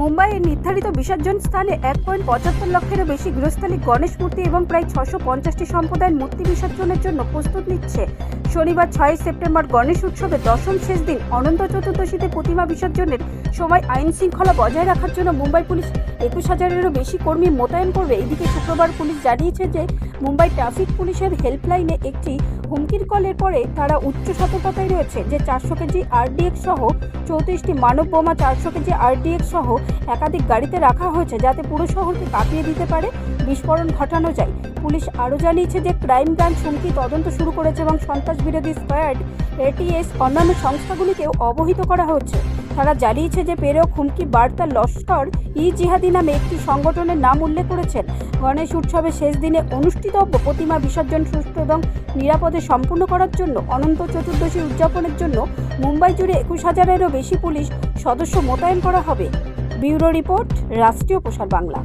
মুম্বাইয়ের নির্ধারিত বিসর্জন স্থানে এক পয়েন্ট পঁচাত্তর লক্ষেরও বেশি গৃহস্থালী গণেশ মূর্তি এবং প্রায় ছশো পঞ্চাশটি সম্প্রদায়ের মূর্তি বিসর্জনের জন্য প্রস্তুত নিচ্ছে। শনিবার ছয় সেপ্টেম্বর গণেশ উৎসবের দশম শেষ দিন অনন্ত চতুর্দশীতে প্রতিমা বিসর্জনের সময় আইন শৃঙ্খলা বজায় রাখার জন্য মুম্বাই পুলিশ একুশ হাজারেরও বেশি কর্মী মোতায়েন করবে। এদিকে শুক্রবার পুলিশ জানিয়েছে যে, মুম্বাই ট্রাফিক পুলিশের হেল্পলাইনে একটি হুমকির কলের পরে তারা উচ্চ সতর্কতায় রয়েছে যে চারশো কেজি আরডিএক্স সহ চৌত্রিশটি মানব বোমা, চারশো কেজি আরডিএক্স সহ একাধিক গাড়িতে রাখা হয়েছে যাতে পুরো শহরকে কাঁপিয়ে দিতে পারে বিস্ফোরণ ঘটানো যায়। পুলিশ আরও জানিয়েছে যে ক্রাইম ব্রাঞ্চ হুমকি তদন্ত শুরু করেছে এবং সন্ত্রাস বিরোধী স্কোয়াড, এটিএস, অন্যান্য সংস্থাগুলিকেও অবহিত করা হচ্ছে। তারা জানিয়েছে যে প্রেরক হুমকি বার্তা লস্কর ই জিহাদি নামে একটি সংগঠনের নাম উল্লেখ করেছেন। গণেশ উৎসবের শেষ দিনে অনুষ্ঠিতব্য প্রতিমা বিসর্জন সুস্থ এবং নিরাপদে সম্পূর্ণ করার জন্য, অনন্ত চতুর্দশী উদযাপনের জন্য মুম্বাই জুড়ে একুশ হাজারেরও বেশি পুলিশ সদস্য মোতায়েন করা হবে। ব্যুরো রিপোর্ট, রাষ্ট্রীয় প্রসার বাংলা।